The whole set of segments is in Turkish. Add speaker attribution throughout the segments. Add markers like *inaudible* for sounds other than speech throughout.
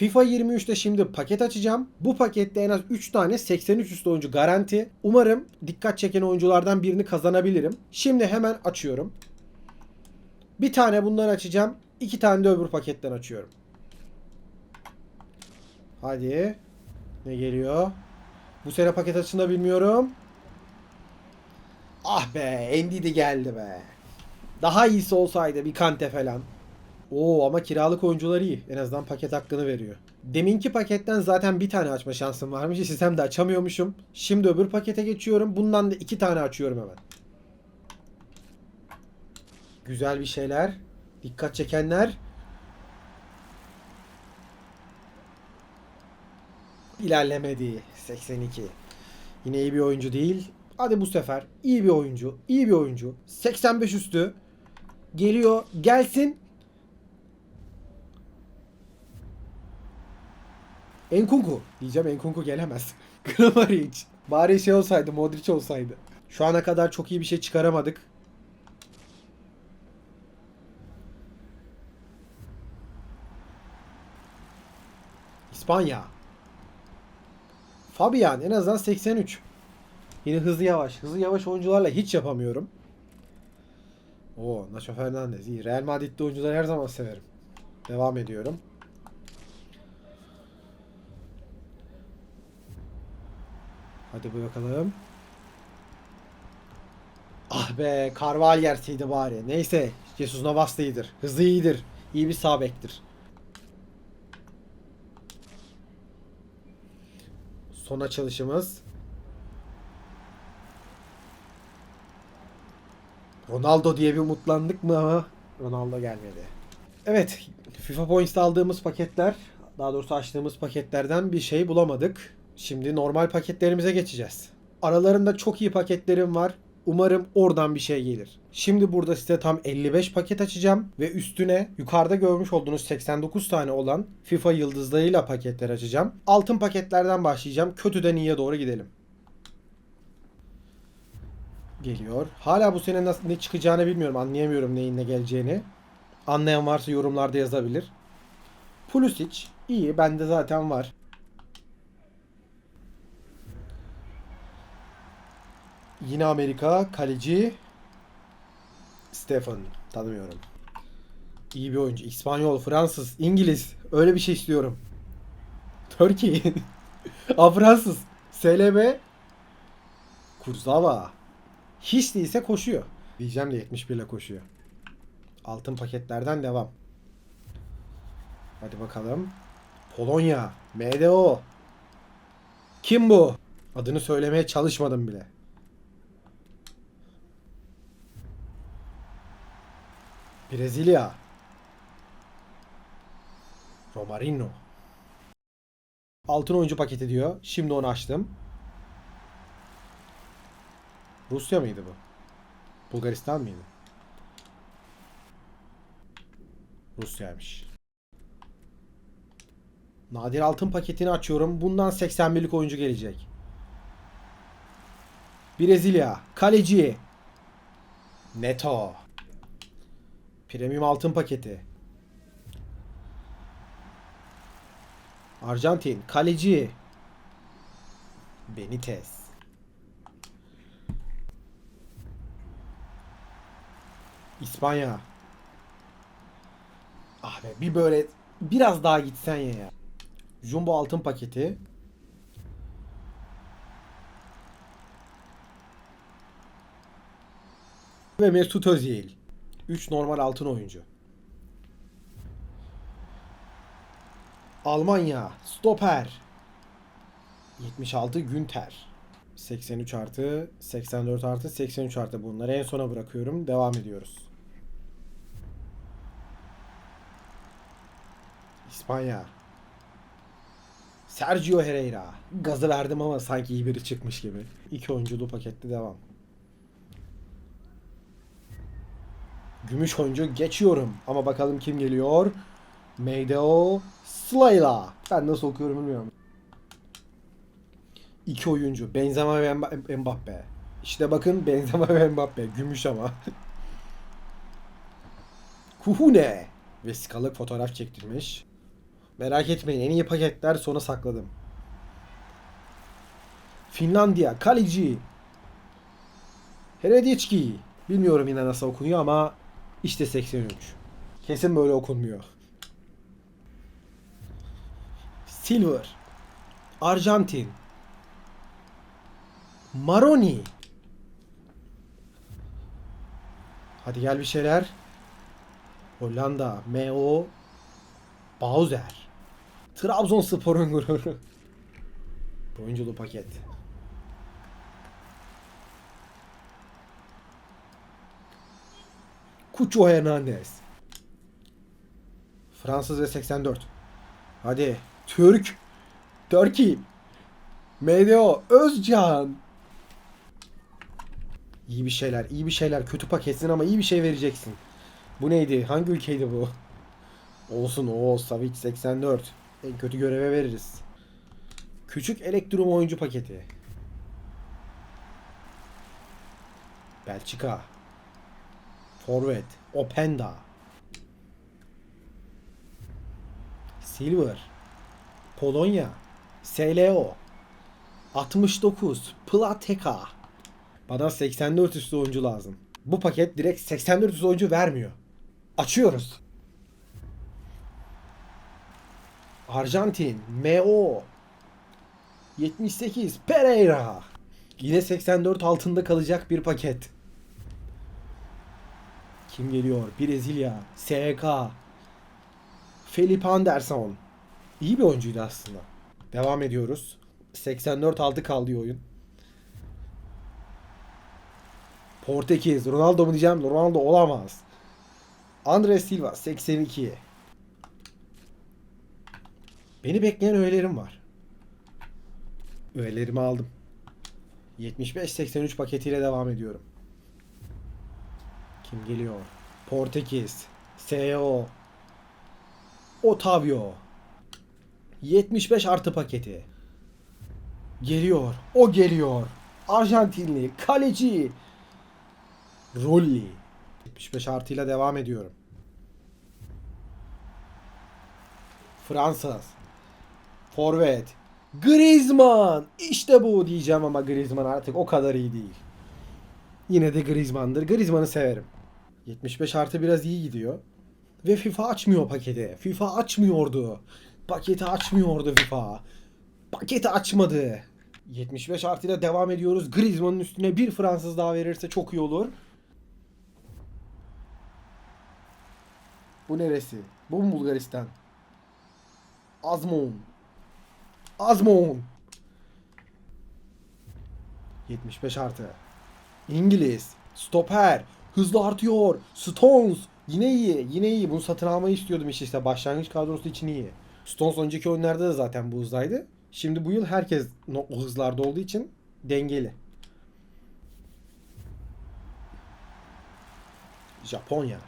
Speaker 1: FIFA 23'te şimdi paket açacağım. Bu pakette en az 3 tane 83 üstü oyuncu garanti. Umarım dikkat çeken oyunculardan birini kazanabilirim. Şimdi hemen açıyorum. Bir tane bundan açacağım. iki tane de öbür paketten açıyorum. Hadi. Ne geliyor? Bu sene paket açısını bilmiyorum. Ah be, Ndidi geldi be. Daha iyisi olsaydı bir Kante falan. Oo ama kiralık oyuncular iyi. En azından paket hakkını veriyor. Deminki paketten zaten bir tane açma şansım varmış. Sistem de açamıyormuşum. Şimdi öbür pakete geçiyorum. Bundan da iki tane açıyorum hemen. Güzel bir şeyler. Dikkat çekenler. İlerlemedi. 82. Yine iyi bir oyuncu değil. Hadi bu sefer iyi bir oyuncu. iyi bir oyuncu. 85 üstü. Geliyor. Gelsin. Enkunku. Diyeceğim Enkunku gelemez. *laughs* Kramaric. Bari şey olsaydı Modric olsaydı. Şu ana kadar çok iyi bir şey çıkaramadık. İspanya. Fabian en azından 83. Yine hızlı yavaş. Hızlı yavaş oyuncularla hiç yapamıyorum. Oo, Nacho Fernandez iyi. Real Madrid'de oyuncuları her zaman severim. Devam ediyorum. Hadi bakalım. Ah be, Carval yerseydi bari. Neyse, Jesus Navas iyidir. Hızlı iyidir. İyi bir sağ bektir. Son açılışımız. Ronaldo diye bir umutlandık mı ama Ronaldo gelmedi. Evet, FIFA Points'ta aldığımız paketler, daha doğrusu açtığımız paketlerden bir şey bulamadık. Şimdi normal paketlerimize geçeceğiz. Aralarında çok iyi paketlerim var. Umarım oradan bir şey gelir. Şimdi burada size tam 55 paket açacağım ve üstüne yukarıda görmüş olduğunuz 89 tane olan FIFA yıldızlarıyla paketler açacağım. Altın paketlerden başlayacağım. Kötüden iyiye doğru gidelim. Geliyor. Hala bu sene nasıl, ne çıkacağını bilmiyorum. Anlayamıyorum neyin ne geleceğini. Anlayan varsa yorumlarda yazabilir. Pulisic iyi. Bende zaten var. Yine Amerika kaleci Stefan tanımıyorum. İyi bir oyuncu. İspanyol, Fransız, İngiliz. Öyle bir şey istiyorum. Türkiye. *laughs* A Fransız. SLB. Kurzawa. Hiç değilse koşuyor. Diyeceğim de 71 ile koşuyor. Altın paketlerden devam. Hadi bakalım. Polonya. MDO. Kim bu? Adını söylemeye çalışmadım bile. Brezilya. Romarino. Altın oyuncu paketi diyor. Şimdi onu açtım. Rusya mıydı bu? Bulgaristan mıydı? Rusya'ymış. Nadir altın paketini açıyorum. Bundan 81'lik oyuncu gelecek. Brezilya. Kaleci. Neto. Premium altın paketi. Arjantin. Kaleci. Benitez. İspanya. Ah be bir böyle biraz daha gitsen ya. Jumbo altın paketi. Ve Mesut Özil. 3 normal altın oyuncu. Almanya. Stoper. 76 Günter. 83 artı, 84 artı, 83 artı bunları en sona bırakıyorum. Devam ediyoruz. İspanya. Sergio Herrera. Gazı verdim ama sanki iyi biri çıkmış gibi. İki oyunculu pakette devam. Gümüş oyuncu geçiyorum. Ama bakalım kim geliyor. Meideo Slayla. Ben nasıl okuyorum bilmiyorum. İki oyuncu. Benzema ve Mba- Mbappe. İşte bakın *laughs* Benzema ve Mbappe. Gümüş ama. *laughs* Kuhune. Vesikalık fotoğraf çektirmiş. Merak etmeyin en iyi paketler sona sakladım. Finlandiya, kaleci. Heredicki. Bilmiyorum yine nasıl okunuyor ama işte 83. Kesin böyle okunmuyor. Silver. Arjantin. Maroni. Hadi gel bir şeyler. Hollanda. M.O. Bowser. Trabzonspor'un gururu. Oyunculu paket. Cucho Hernandez. Fransız ve 84. Hadi. Türk. Turkey. Medeo. Özcan. İyi bir şeyler, iyi bir şeyler. Kötü paketsin ama iyi bir şey vereceksin. Bu neydi? Hangi ülkeydi bu? Olsun o Savic 84. En kötü göreve veririz. Küçük elektrum oyuncu paketi. Belçika. Forvet. Openda. Silver. Polonya. SLO. 69. Plateka. Bana 84 üstü oyuncu lazım. Bu paket direkt 84 üstü oyuncu vermiyor. Açıyoruz. Arjantin. MO. 78. Pereira. Yine 84 altında kalacak bir paket. Kim geliyor? Brezilya. SK. Felipe Anderson. İyi bir oyuncuydu aslında. Devam ediyoruz. 84 altı kaldı oyun. Portekiz. Ronaldo mu diyeceğim? Ronaldo olamaz. Andres Silva 82. Beni bekleyen öğelerim var. Öğelerimi aldım. 75-83 paketiyle devam ediyorum. Kim geliyor? Portekiz. SEO. Otavio. 75 artı paketi. Geliyor. O geliyor. Arjantinli. Kaleci. Rolli. 75 artıyla devam ediyorum. Fransız. Forvet. Griezmann. İşte bu diyeceğim ama Griezmann artık o kadar iyi değil. Yine de Griezmann'dır. Griezmann'ı severim. 75 artı biraz iyi gidiyor. Ve FIFA açmıyor paketi. FIFA açmıyordu. Paketi açmıyordu FIFA. Paketi açmadı. 75 artıyla devam ediyoruz. Griezmann'ın üstüne bir Fransız daha verirse çok iyi olur. Bu neresi? Bu mu Bulgaristan? Azmon. Azmon. 75 artı. İngiliz. Stoper. Hızlı artıyor. Stones. Yine iyi. Yine iyi. Bunu satın almayı istiyordum işte. işte. Başlangıç kadrosu için iyi. Stones önceki oyunlarda da zaten bu hızdaydı. Şimdi bu yıl herkes o hızlarda olduğu için dengeli. Japonya.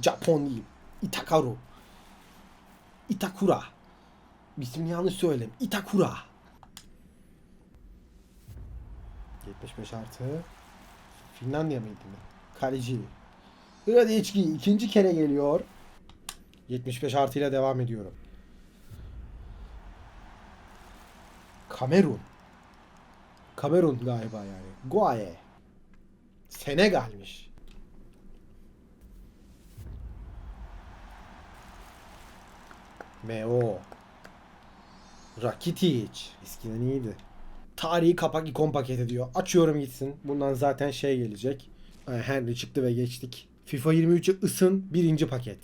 Speaker 1: Japon değil. Itakaru. Itakura. İsmini yanlış söyledim. Itakura. 75 artı. Finlandiya mıydı? Kaleci. Hradicki ikinci kere geliyor. 75 artıyla devam ediyorum. Kamerun. Kamerun galiba yani. Guaye. Senegal'miş. Meo. Rakitic. Eskiden iyiydi. Tarihi kapak ikon paketi diyor. Açıyorum gitsin. Bundan zaten şey gelecek. Henry çıktı ve geçtik. FIFA 23'ü ısın birinci paket.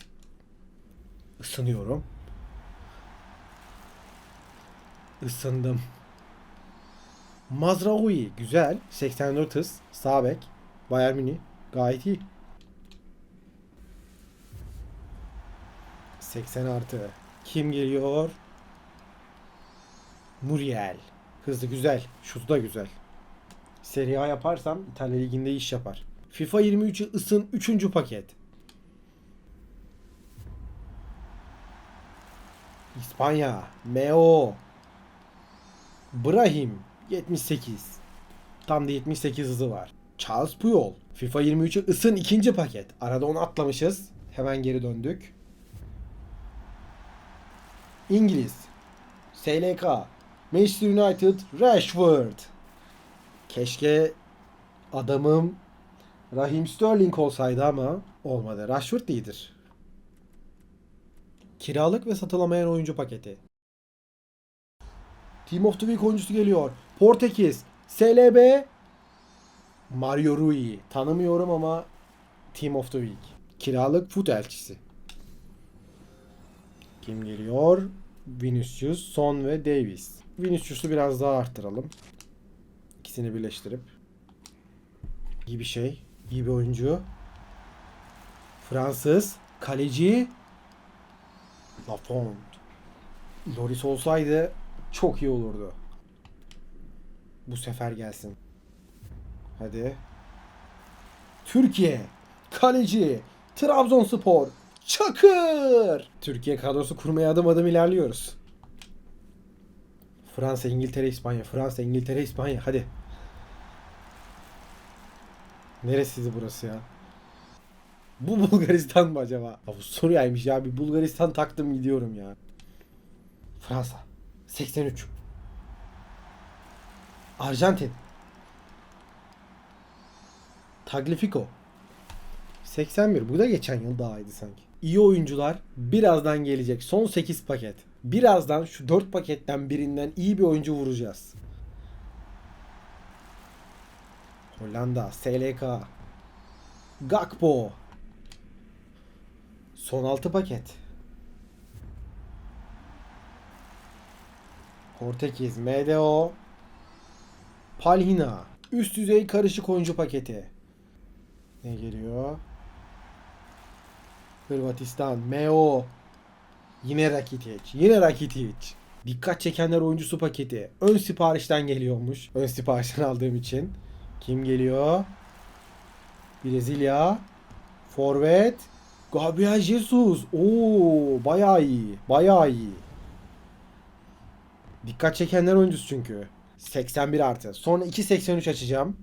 Speaker 1: Isınıyorum. Isındım. Mazraoui güzel. 84 hız. Sağ bek. Bayern Münih. Gayet iyi. 80 artı. Kim geliyor? Muriel. Hızlı güzel. Şutu da güzel. Serie A yaparsam İtalya Ligi'nde iş yapar. FIFA 23'ü ısın 3. paket. İspanya. Meo. Brahim. 78. Tam da 78 hızı var. Charles Puyol. FIFA 23'ü ısın ikinci paket. Arada onu atlamışız. Hemen geri döndük. İngiliz. SLK. Manchester United. Rashford. Keşke adamım Raheem Sterling olsaydı ama olmadı. Rashford iyidir. Kiralık ve satılamayan oyuncu paketi. Team of the Week oyuncusu geliyor. Portekiz. SLB. Mario Rui. Tanımıyorum ama Team of the Week. Kiralık fut elçisi. Kim geliyor? Vinicius, Son ve Davis. Vinicius'u biraz daha arttıralım. İkisini birleştirip. İyi bir şey. İyi bir oyuncu. Fransız. Kaleci. Lafont. Loris olsaydı çok iyi olurdu. Bu sefer gelsin. Hadi. Türkiye. Kaleci. Trabzonspor. Çakır. Türkiye kadrosu kurmaya adım adım ilerliyoruz. Fransa, İngiltere, İspanya. Fransa, İngiltere, İspanya. Hadi. Neresiydi burası ya? Bu *laughs* Bulgaristan mı acaba? Avusturya'ymış ya. Bir Bulgaristan taktım gidiyorum ya. Fransa. 83. Arjantin. Taglifico. 81. Bu da geçen yıl daha iyiydi sanki. İyi oyuncular birazdan gelecek. Son 8 paket. Birazdan şu 4 paketten birinden iyi bir oyuncu vuracağız. Hollanda, SLK, Gakpo. Son 6 paket. Portekiz, MDO, Palhina. Üst düzey karışık oyuncu paketi. Ne geliyor? Hırvatistan, MO. Yine Rakitic. Yine Rakitic. Dikkat çekenler oyuncusu paketi. Ön siparişten geliyormuş. Ön siparişten aldığım için. Kim geliyor? Brezilya. Forvet. Gabriel Jesus. Oo, bayağı iyi. Bayağı iyi. Dikkat çekenler oyuncusu çünkü. 81 artı. Sonra 2.83 açacağım.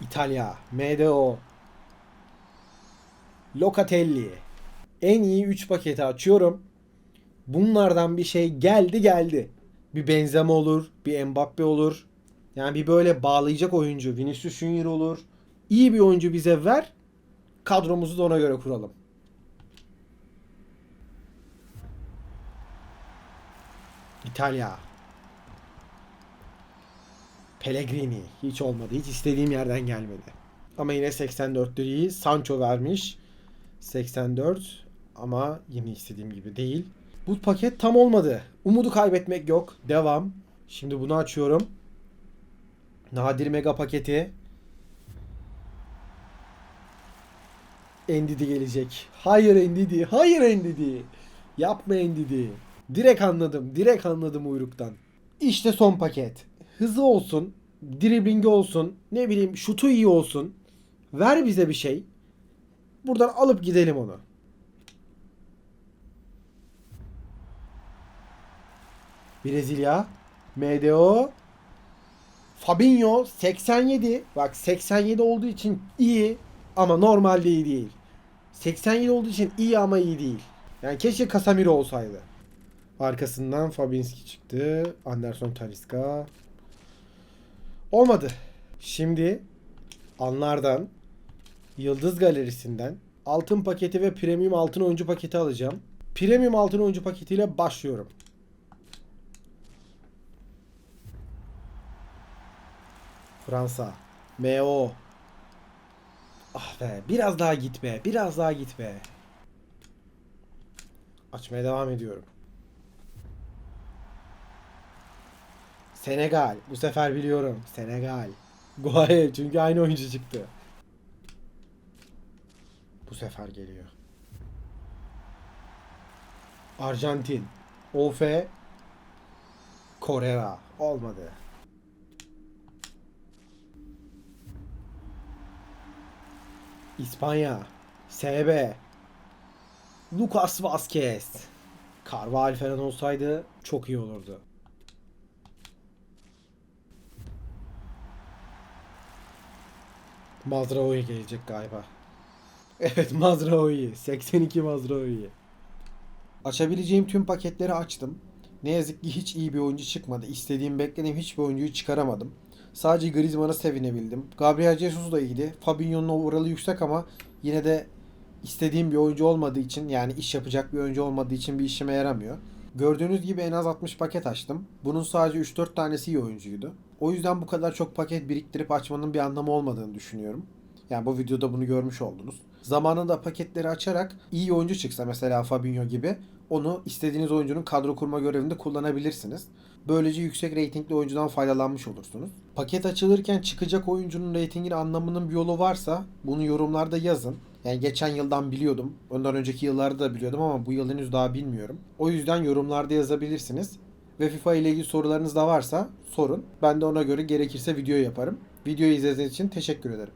Speaker 1: İtalya. MDO. Locatelli. En iyi 3 paketi açıyorum. Bunlardan bir şey geldi geldi. Bir Benzema olur, bir Mbappe olur. Yani bir böyle bağlayacak oyuncu, Vinicius Junior olur. İyi bir oyuncu bize ver. Kadromuzu da ona göre kuralım. İtalya. Pellegrini. Hiç olmadı. Hiç istediğim yerden gelmedi. Ama yine 84 lirayı Sancho vermiş. 84 ama yine istediğim gibi değil. Bu paket tam olmadı. Umudu kaybetmek yok. Devam. Şimdi bunu açıyorum. Nadir mega paketi. Endidi gelecek. Hayır Endidi. Hayır Endidi. Yapma Endidi. Direkt anladım. Direkt anladım uyruktan. İşte son paket. Hızı olsun. Driblingi olsun. Ne bileyim şutu iyi olsun. Ver bize bir şey. Buradan alıp gidelim onu. Brezilya. MDO. Fabinho 87. Bak 87 olduğu için iyi ama normalde iyi değil. 87 olduğu için iyi ama iyi değil. Yani keşke Casemiro olsaydı. Arkasından Fabinski çıktı. Anderson Talisca. Olmadı. Şimdi anlardan Yıldız Galerisi'nden altın paketi ve premium altın oyuncu paketi alacağım. Premium altın oyuncu paketiyle başlıyorum. Fransa. MO. Ah be. Biraz daha git be. Biraz daha git be. Açmaya devam ediyorum. Senegal. Bu sefer biliyorum. Senegal. *laughs* Guaye çünkü aynı oyuncu çıktı. Bu sefer geliyor. Arjantin. Ofe. Correa. Olmadı. İspanya. SB. Lucas Vazquez. Carval falan olsaydı çok iyi olurdu. Mazraoui gelecek galiba. *laughs* Evet Mazraoui. 82 Mazraoui. Açabileceğim tüm paketleri açtım. Ne yazık ki hiç iyi bir oyuncu çıkmadı. İstediğim, beklediğim hiçbir oyuncuyu çıkaramadım. Sadece Griezmann'a sevinebildim. Gabriel Jesus da iyiydi. Fabinho'nun overall'ı yüksek ama yine de istediğim bir oyuncu olmadığı için yani iş yapacak bir oyuncu olmadığı için bir işime yaramıyor. Gördüğünüz gibi en az 60 paket açtım. Bunun sadece 3-4 tanesi iyi oyuncuydu. O yüzden bu kadar çok paket biriktirip açmanın bir anlamı olmadığını düşünüyorum. Yani bu videoda bunu görmüş oldunuz. Zamanında paketleri açarak iyi oyuncu çıksa mesela Fabinho gibi onu istediğiniz oyuncunun kadro kurma görevinde kullanabilirsiniz. Böylece yüksek reytingli oyuncudan faydalanmış olursunuz. Paket açılırken çıkacak oyuncunun reytingini anlamının bir yolu varsa bunu yorumlarda yazın. Yani geçen yıldan biliyordum. Ondan önceki yıllarda da biliyordum ama bu yıl henüz daha bilmiyorum. O yüzden yorumlarda yazabilirsiniz. Ve FIFA ile ilgili sorularınız da varsa sorun. Ben de ona göre gerekirse video yaparım. Videoyu izlediğiniz için teşekkür ederim.